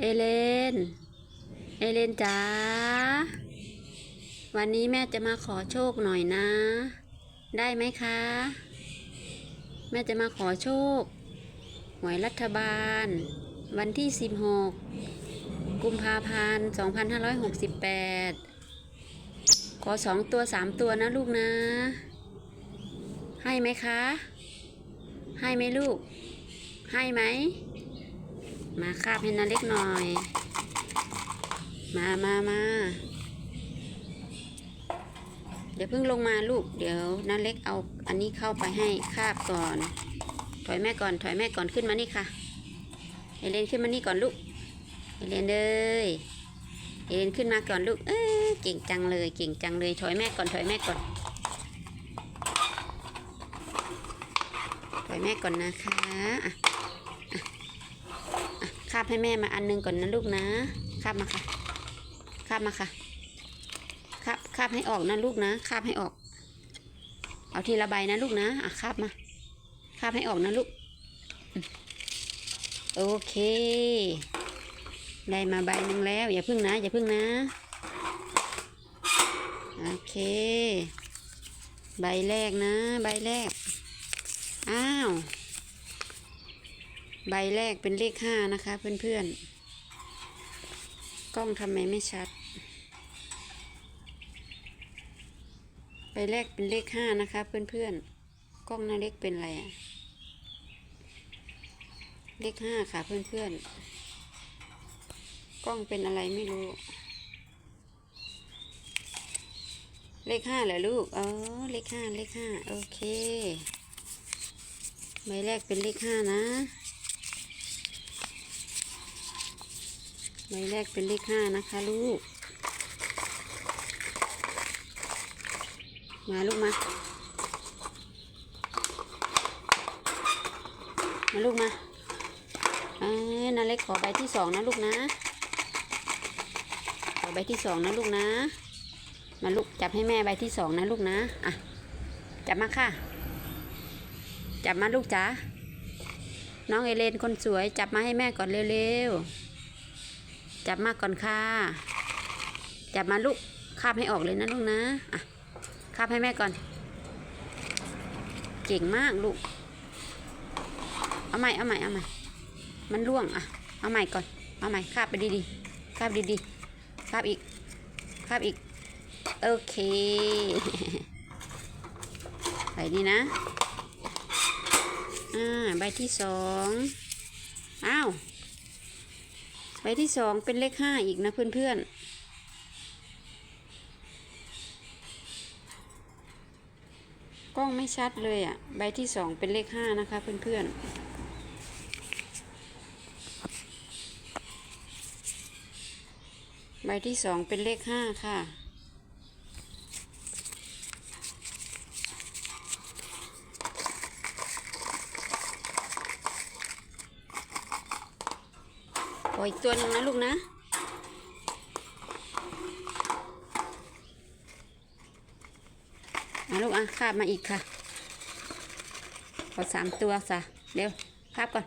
เอเลน เอเลนจ๋า วันนี้แม่จะมาขอโชคหน่อยนะ ได้ไหมคะ แม่จะมาขอโชค หวยรัฐบาล วันที่ 16 กุมภาพันธ์ 2568 ขอสองตัวสามตัวนะลูกนะ ให้ไหมคะ ให้ไหมลูก ให้ไหม มาคาบให้นาเล็กหน่อย มามามาเดี๋ยวเพิ่งลงมาลูก เดี๋ยวนาเล็กเอาอันนี้เข้าไปให้คาบก่อน ถอยแม่ก่อน ถอยแม่ก่อนขึ้นมานี่ค่ะ เอเลนขึ้นมานี่ก่อนลูก เอเลนเลยเอเลนขึ้นมาก่อนลูก เอ้เก่งจังเลย เก่งจังเลย ถอยแม่ก่อน ถอยแม่ก่อน ถอยแม่ก่อนนะคะอะาบให้แม่มาอันหนึงก่อนนะลูกนะคาบมาค่ะคาบมาค่ะคาบคาบให้ออกนะลูกนะคาบให้ออก เอาทีละใบนะลูกนะอะคาบมาคาบให้ออกนะลูก โอเค ได้มาใบหนึ่งแล้ว อย่าพึ่งนะ อย่าพึ่งนะ โอเค ใบแรกนะ ใบแรก อ้าว ใบแรกเป็นเลขห้านะคะ เพื่อนๆ กล้องทำไมไม่ชัด ใบแรกเป็นเลขห้านะคะ เพื่อนๆ กล้องหน้าเล็กเป็นอะไรอะเลขห้าค่ะเพื่อนๆ กล้องเป็นอะไรไม่รู้ เลขห้าเหรอลูก เออเลขห้าเลขห้าโอเค ใบแรกเป็นเลขห้านะ ใบแรกเป็นเลขห้านะคะลูก มาลูกมา มาลูกมาเอ้ยนาเล็กขอใบที่สองนะลูกนะ ขอใบที่สองนะลูกนะ มาลูกจับให้แม่ใบที่สองนะลูกนะ อะ จับมาค่ะ จับมาลูกจ๋า น้องเอเลนคนสวยจับมาให้แม่ก่อนเร็วๆ จับมาก่อนค่ะ จับมาลูกคาบให้ออกเลยนะลูกนะ อะคาบให้แม่ก่อน เก่งมากลูก เอาใหม่ เอาใหม่ เอาใหม่ มันร่วงอะ เอาใหม่ก่อน เอาใหม่คาบไปดีๆคาบดีๆคาบอีกคาบอีก โอเคไปนี่นะ อ่า ใบที่สอง อ้าว บที่สองเป็นเลขห้าอีกนะเพื่อนๆ กล้องไม่ชัดเลยอะ่ะ ใบที่สองเป็นเลขห้านะคะเพื่อนๆใบที่สองเป็นเลขห้าค่ะ อีกตัวหนึ่งนะลูกนะ มาลูกอะคาบมาอีกค่ะขอสามตัวจ้ะเร็วคาบก่อน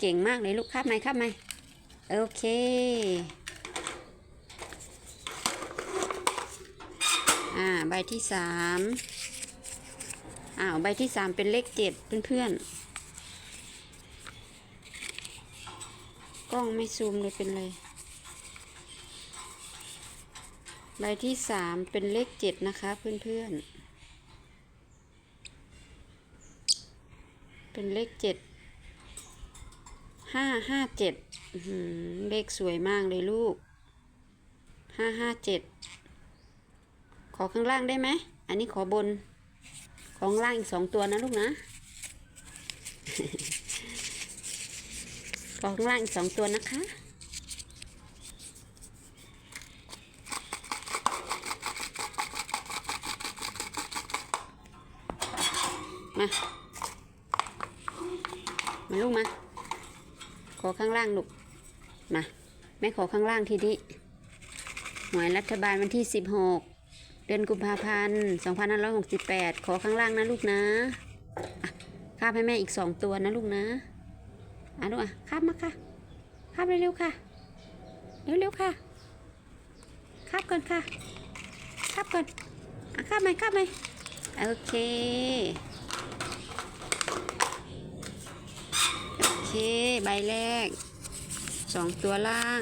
เก่งมากเลยลูกคาบไหมคาบไหมโอเคอ่าใบที่สามอ้าวใบที่สามเป็นเลขเจ็ดเพื่อนๆ ล้องไม่ซูมเลยเป็นไร ใบที่สามเป็นเลขเจ็ดนะคะเพื่อนๆ เป็นเลขเจ็ดห้าห้าเจ็ดเลขสวยมากเลยลูกห้าห้าเจ็ดขอข้างล่างได้ไหม อันนี้ขอบน ของล่างอีกสองตัวนะลูกนะ ขอข้างล่างอีกสองตัวนะคะ มา มาลูกมา ขอข้างล่างลูก มา แม่ขอข้างล่างทีนี้หวยรัฐบาลวันที่ 16 เดือนกุมภาพันธ์2568 ขอข้างล่างนะลูกนะอะคาบให้แม่อีกสองตัวนะลูกนะ อะลูอะข้ามมาค่ะคาบเร็วๆค่ะ เร็วๆค่ะคาบก่อนค่ะคาบก่อนอะคาบไหมคาบไหมโอเค โอเค ใบแรกสองตัวล่าง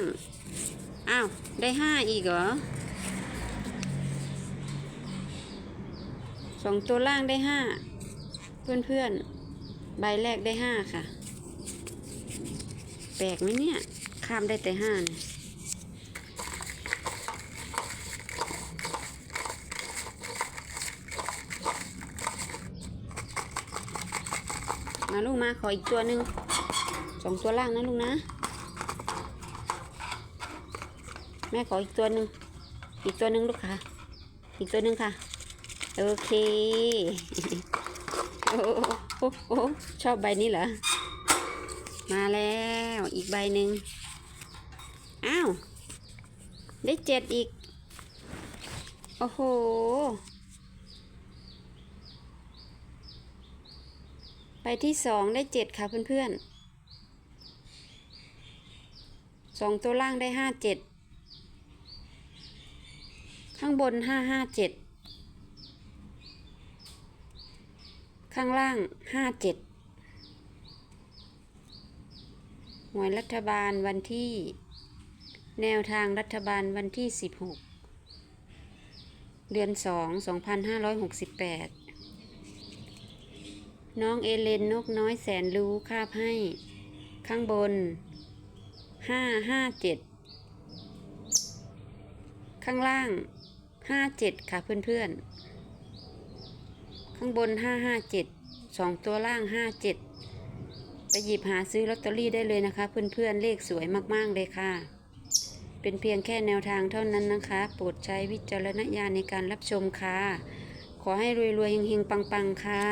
อ้าว ได้ห้าอีกเหรอสองตัวล่างได้ห้าเพื่อนๆ ใบแรกได้ห้าค่ะ แปลกไหมเนี่ย ข้ามได้แต่ห้าเนี่ยมาลูกมาขออีกตัวหนึ่งสองตัวล่างนะลูกนะ แม่ขออีกตัวหนึ่งอีกตัวหนึ่งลูกค่ะ อีกตัวหนึ่งค่ะ โอเค โอ้โอ้โอ้ชอบใบนี้เหรอ มาแล้วอีกใบหนึ่งอ้าว ได้เจ็ดอีก โอ้โหใบที่สองได้เจ็ดค่ะเพื่อนๆสองตัวล่างได้ห้าเจ็ดข้างบนห้าห้าเจ็ดข้างล่างห้าเจ็ด หวยรัฐบาลวันที่ แนวทางรัฐบาลวันที่ 16 เดือน 2 2568 น้องเอเลนนกน้อยแสนรู้คาบให้ ข้างบน 557 ข้างล่าง 57 ค่ะเพื่อนๆ ข้างบน 557สองตัวล่าง 57 ไปหยิบหาซื้อลอตเตอรี่ได้เลยนะคะ เพื่อนๆเลขสวยมากๆเลยค่ะ เป็นเพียงแค่แนวทางเท่านั้นนะคะ โปรดใช้วิจารณญาณในการรับชมค่ะ ขอให้รวยๆเฮงๆปังๆค่ะ